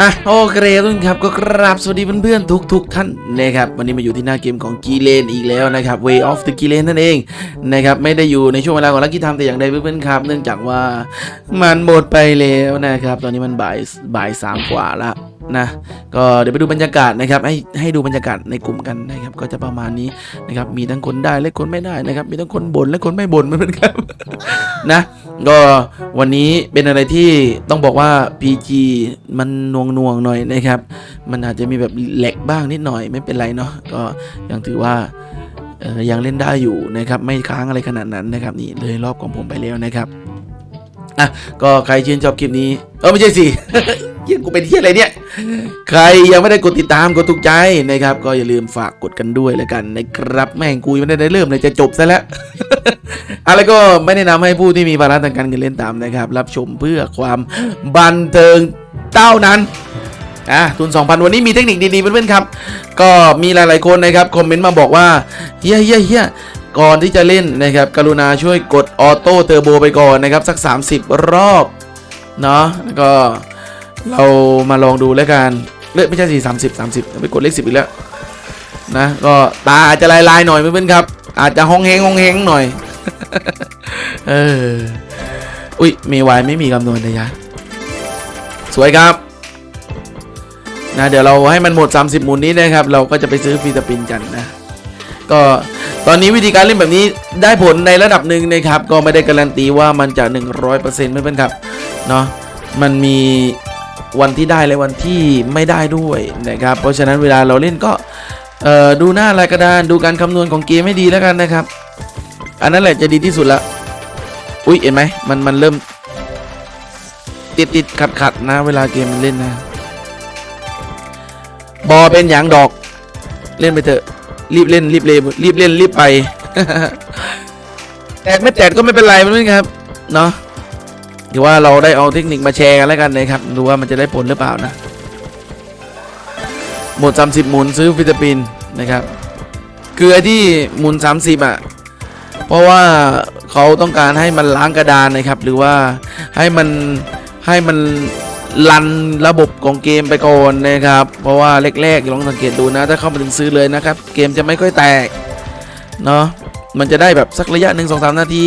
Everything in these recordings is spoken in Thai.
อะโอเคทุกคนครับก็กราบสวัสดีเพื่อนๆทุกทุกๆท่านนะครับวันนี้มาอยู่ที่หน้าเกมของกีเลนอีกแล้วนะครับ Way of the กีเลนนั่นเองนะครับไม่ได้อยู่ในช่วงเวลาของลักกี้ไทม์แต่อย่างใดเพื่อนๆครับ เนื่องจากว่ามันหมดไปแล้วนะครับ ตอนนี้มันบ่ายบ่ายสามกว่าละ นะก็เดี๋ยวไปดูบรรยากาศนะครับให้ให้ดูบรรยากาศในกลุ่มกันนะครับก็จะประมาณนี้นะครับมีทั้งคนได้และคนไม่ได้นะครับมีทั้งคนบ่นและคนไม่บ่นเหมือนกันครับนะก็วันนี้เป็นอะไรที่ต้องบอกว่า PG มันนวงนวงหน่อยนะครับ มันอาจจะมีแบบแหลกบ้างนิดหน่อยไม่เป็นไรเนาะก็ยังถือว่ายังเล่นได้อยู่นะครับไม่ค้างอะไรขนาดนั้นนะครับนี่เลยรอบของผมไปแล้วนะครับอะก็ใครชื่นชอบคลิปนี้เออไม่ใช่สิ เหี้ยกูเป็นที่อะไรเนี่ย ใครยังไม่ได้กดติดตามกดถูกใจนะครับ ก็อย่าลืมฝากกดกันด้วยแล้วกันนะครับแม่งกูยังไม่ได้เริ่มเลยจะจบซะแล้วอะไรก็ไม่แนะนำให้ผู้ที่มีภาระทางการเงินเล่นตามนะครับ รับชมเพื่อความบันเทิงเต้านั้นอะทุน 2,000 วันนี้มีเทคนิคดีๆเพื่อนๆครับ ก็มีหลายๆคนนะครับคอมเมนต์มาบอกว่าเฮียเฮียเฮียก่อนที่จะเล่นนะครับกรุณาช่วยกดออโต้เทอร์โบไปก่อนนะครับ สัก 30 รอบ เนาะแล้วก็ เรามาลองดูแล้วกันเลขไม่ใช่สี่สามสิบสามสิบไปกดเลขสิบอีกแล้วนะก็ตาอาจจะลายๆหน่อยเพื่อนๆครับ อาจจะห้องเฮงห้องเฮงหน่อยเอออุ้ยมีวายไม่มีคำนวณนะยะสวยครับนะเดี๋ยวเราให้มันหมด 30 หมุนนี้นะครับ เราก็จะไปซื้อฟรีสปินกันนะก็ตอนนี้วิธีการเล่นแบบนี้ได้ผลในระดับหนึ่งนะครับ ก็ไม่ได้การันตีว่ามันจะ 100%เพื่อนๆครับเนาะมันมี วันที่ได้และวันที่ไม่ได้ด้วยนะครับ เพราะฉะนั้นเวลาเราเล่นก็ดูหน้ารายกระดานดูการคำนวณของเกมให้ดีแล้วกันนะครับ อันนั้นแหละจะดีที่สุดละอุ้ยเห็นไหมมันมันเริ่ม ติดติดขัดขัดนะ เวลาเกมมันเล่นนะ บอเป็นอย่างดอก เล่นไปเถอะ รีบเล่นรีบเลยรีบเล่นรีบไป แตกไม่แตกก็ไม่เป็นไรมันไม่ครับ เนาะ ถือว่าเราได้เอาเทคนิคมาแชร์กันแล้วกันนะครับ ดูว่ามันจะได้ผลหรือเปล่านะ หมด 30 หมุนซื้อฟิลิปปินส์นะครับ คือไอ้ที่หมุน 30 อะ เพราะว่าเขาต้องการให้มันล้างกระดานนะครับ หรือว่าให้มันให้มันลันระบบของเกมไปก่อนนะครับ เพราะว่าแรกๆลองสังเกตดูนะ ถ้าเข้ามาถึงซื้อเลยนะครับ เกมจะไม่ค่อยแตก เนาะมันจะได้แบบสักระยะหนึ่งสองสามนาที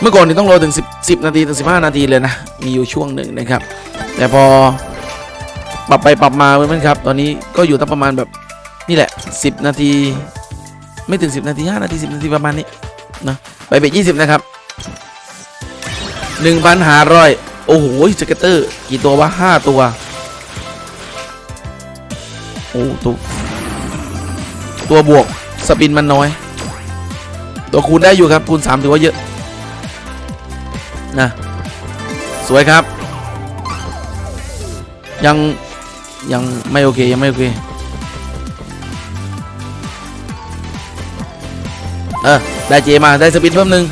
เมื่อก่อนนี่ต้องรอถึง 10 10 นาทีถึง 15 นาทีเลยนะ มีอยู่ช่วงหนึ่งนะครับ แต่พอปรับไปปรับมาเพื่อนๆครับ ตอนนี้ก็อยู่ตั้งประมาณแบบนี่แหละ 10 นาที ไม่ถึง 10 นาที 5 นาที 10 นาทีประมาณนี้นะไปเบ็ด20 นะครับ1,000หาร้อยโอ้โหสเก็ตเตอร์ กี่ตัววะ 5 ตัว โอ้ตัวตัวบวก สปินมันน้อย ตัวคูณได้อยู่ครับคูณ3ถือว่าเยอะ นะ สวยครับ ยังยังไม่โอเคยังไม่โอเค เออ ได้เจมาได้สปินเพิ่มหนึ่ง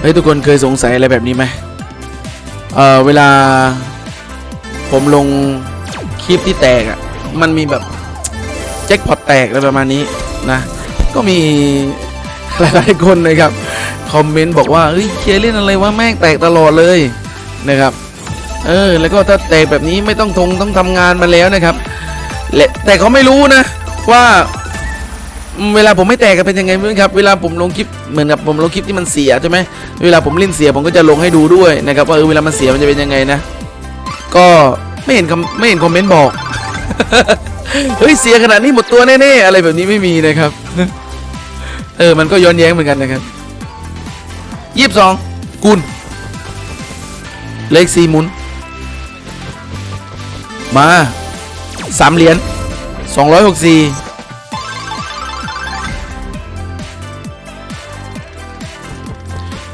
เฮ้ยทุกคนเคยสงสัยอะไรแบบนี้ไหมเออเวลาผมลง ลิปที่แตกอะ่ะ มันมีแบบแจ็คพอตแตกอะไรประมาณนี้นะ ก็มีหลายๆคนนะครับ คอมเมนต์บอกว่าเฮ้ยเคเล่นอะไรวะแม่งแตกตลอดเลยนะครับ เออ แล้วก็ถ้าแตกแบบนี้ไม่ต้องทงต้องทำงานมาแล้วนะครับแต่เขาไม่รู้นะ ว่าเวลาผมไม่แตกกันเป็นยังไงเพื่อนครับ เวลาผมลงคลิปเหมือนกับผมลงคลิปที่มันเสียใช่ไหมเวลาผมเล่นเสียผมก็จะลงให้ดูด้วยนะครับว่าเออเวลามันเสียมันจะเป็นยังไงนะ ก็ ไม่เห็นคำไม่เห็นคอมเมนต์บอก เฮ้ยเสียขนาดนี้หมดตัวแน่ๆอะไรแบบนี้ไม่มีนะครับ เออมันก็ย้อนแย้งเหมือนกันนะครับยี่สิบสองกุลเลขสี่หมุน มาสามเหรียญสองร้อยหกสี่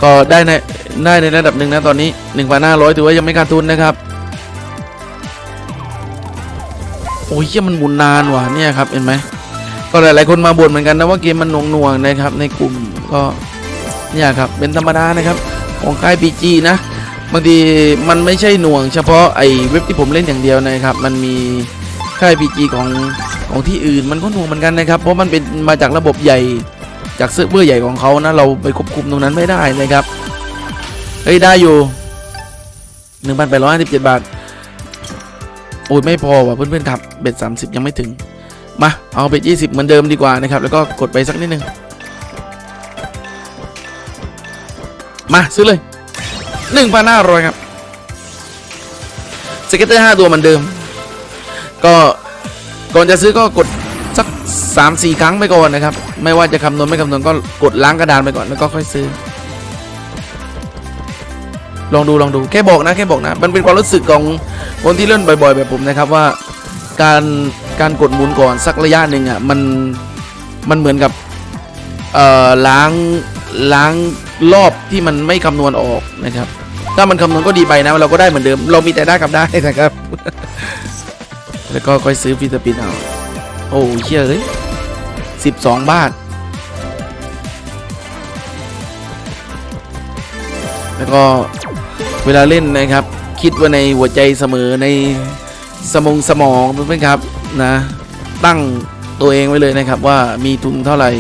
ก็ได้ในได้ในระดับหนึ่งนะตอนนี้หนึ่งพันห้าร้อยถือว่ายังไม่ขาดทุนนะครับ โอ้ยเหี้ยมันหมุนนานว่ะเนี่ยครับเห็นไหมก็หลายๆคนมาบ่นเหมือนกันนะว่าเกมมันหน่วงๆนะครับ ในกลุ่มก็เนี่ยครับเป็นธรรมดานะครับของค่าย PG นะบางทีมันไม่ใช่หน่วง เฉพาะไอ้เว็บที่ผมเล่นอย่างเดียวนะครับ มันมีค่าย PG ของของที่อื่นมันก็หน่วงเหมือนกันนะครับ เพราะมันเป็นมาจากระบบใหญ่จากเซิร์ฟเวอร์ใหญ่ของเขานะ เราไปควบคุมตรงนั้นไม่ได้นะครับ เฮ้ย ได้อยู่หนึ่งพันแปดร้อยสิบเจ็ดบาท โอ้ยไม่พอว่ะเพื่อนๆครับเบ็ดสามสิบยังไม่ถึง มาเอาเบ็ดยี่สิบเหมือนเดิมดีกว่านะครับ แล้วก็กดไปสักนิดนึง มาซื้อเลยหนึ่งพันห้าร้อยครับสเก็ตเตอร์ห้าตัวเหมือนเดิม ก็ก่อนจะซื้อก็กดสักสามสี่ครั้งไปก่อนนะครับ ไม่ว่าจะคำนวณไม่คำนวณก็กดล้างกระดานไปก่อนแล้วก็ค่อยซื้อ ลองดูลองดูแค่บอกนะแค่บอกนะ มันเป็นความรู้สึกของคนที่เล่นบ่อย ๆ แบบผมนะครับว่า การการกดหมุนก่อนสักระยะหนึ่งอะมันมันเหมือนกับเอ่อล้างล้างรอบที่มันไม่คำนวณออกนะครับ ถ้ามันคำนวณก็ดีไปนะเราก็ได้เหมือนเดิม เรามีแต่ได้กับได้นะครับ แล้วก็ค่อยซื้อฟิตปินเอาโอ้เชี่ยเอ้ยสิบสองบาท แล้วก็ เวลาเล่นนะครับ คิดว่าในหัวใจเสมอในสมองสมองเพื่อนครับนะตั้งตัวเองไว้เลยนะครับว่ามีทุนเท่าไหร่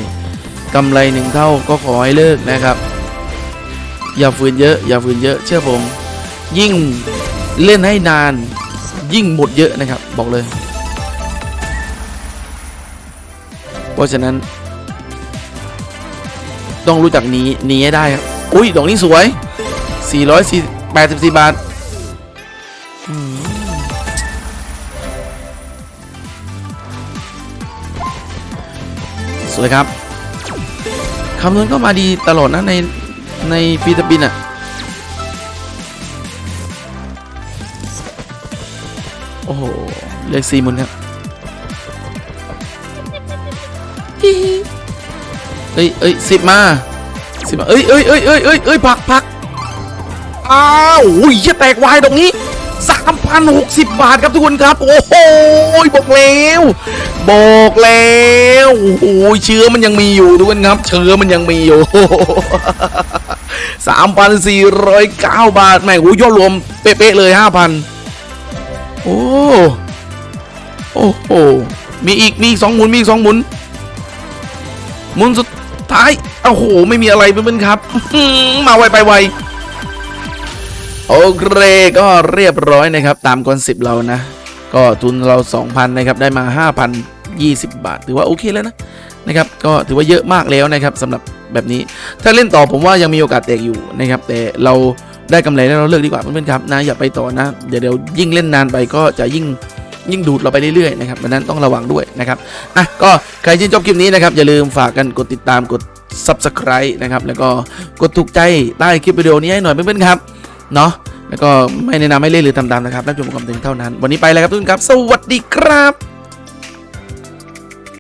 กำไรหนึ่งเท่าก็ขอให้เลิกนะครับ อย่าฝืนเยอะอย่าฝืนเยอะเชื่อผม ยิ่งเล่นให้นาน ยิ่งหมดเยอะนะครับบอกเลย เพราะฉะนั้น ต้องรู้จักหนีหนีให้ได้ครับอุ้ยดอกนี้สวย484บาทอืมสวยครับคำนวณก็มาดีตลอดนะในในฟิลิปปินส์อะโอ้โหเลขสี่มุนครับเอ้ยเอ้ยสิบมาสิบมาเอ้ยเอ้ยเอ้ยเอ้ยเอ้ยเอ้ยพักพัก อ้าวอุ้ยเหี้ยแตกวายตรงนี้สามพันหกสิบบาทครับทุกคนครับ โอ้โหบอกแล้วบอกแล้วโอ้โหเชื้อมันยังมีอยู่ทุกคนครับ เชื้อมันยังมีอยู่สามพันสี่ร้อยเก้าบาทแม่งโอ้ยยอดรวมเป๊ะๆเลยห้าพันโอ้โอ้โหมีอีกมีอีกสองหมุนมีอีกสองหมุนหมุนสุดท้ายโอ้โหไม่มีอะไรเพื่อนๆครับมาไวไปไว โอเคก็เรียบร้อยนะครับ ตามคอนเซปต์เรานะ ก็ทุนเรา 2,000นะครับได้มา 5,020 บาท ถือว่าโอเคแล้วนะนะครับก็ถือว่าเยอะมากแล้วนะครับสำหรับแบบนี้ ถ้าเล่นต่อผมว่ายังมีโอกาสแตกอยู่นะครับ แต่เราได้กำไรแล้วเราเลิกดีกว่าเพื่อนๆครับนะอย่าไปต่อนะเดี๋ยวเดี๋ยวยิ่งเล่นนานไปก็จะยิ่งยิ่งดูดเราไปเรื่อยๆนะครับดังนั้นต้องระวังด้วยนะครับอะก็ใครชื่ชอบคลิปนี้นะครับอย่าลืมฝากกันกดติดตามกด subscribe นะครับแล้วก็กดถูกใจใต้คลิปวิดีโอนี้ให้หน่อยเพื่อนๆครับ เนาะแล้วก็ไม่แนะนำให้เล่นหรือทำตามนะครับรับชมความถึงเท่านั้น วันนี้ไปแล้วครับทุกคนครับ สวัสดีครับ